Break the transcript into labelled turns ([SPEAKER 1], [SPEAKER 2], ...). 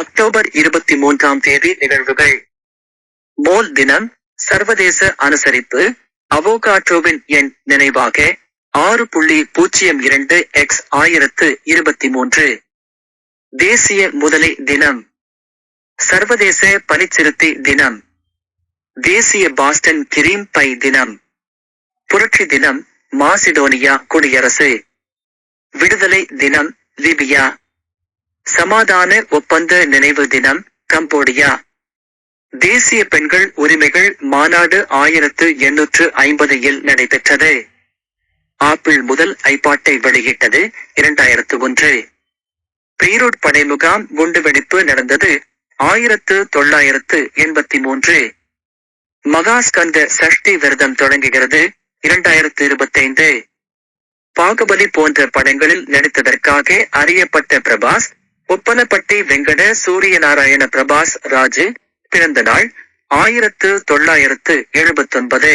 [SPEAKER 1] October இருபத்தி மூன்றாம் தேதி நிகழ்வுகள். மோல் தினம் சர்வதேச அனுசரிப்பு அவோகாட்ரோவின் எண் நினைவாக ஆறு புள்ளி பூஜ்ஜியம் இரண்டு எக்ஸ் ஆயிரத்து இருபத்தி மூன்று தேசிய முதலை தினம் சர்வதேச பனிச்சிறுத்தை தினம் தேசிய பாஸ்டன் கிரீம் பை தினம் புரட்சி தினம் மாசிடோனியா குடியரசு. விடுதலை தினம் லிபியா. சமாதான ஒப்பந்த நினைவு தினம் கம்போடியா. தேசிய பெண்கள் உரிமைகள் மாநாடு ஆயிரத்து எண்ணூற்று ஐம்பதில் நடைபெற்றது. ஆப்பிள் முதல் ஐபாட்டை வெளியிட்டது இரண்டாயிரத்து ஒன்று. பீரோட் படை முகாம் குண்டுவெடிப்பு நடந்தது ஆயிரத்து தொள்ளாயிரத்து எண்பத்தி மூன்று. மகாஸ்கந்த சஷ்டி விரதம் தொடங்குகிறது இரண்டாயிரத்து இருபத்தைந்து. பாகுபலி போன்ற படங்களில் நடித்ததற்காக அறியப்பட்ட பிரபாஸ் ஒப்பனப்பட்டி வெங்கட சூரியநாராயண பிரபாஸ் ராஜு பிறந்த நாள் ஆயிரத்து தொள்ளாயிரத்து எழுபத்தொன்பது.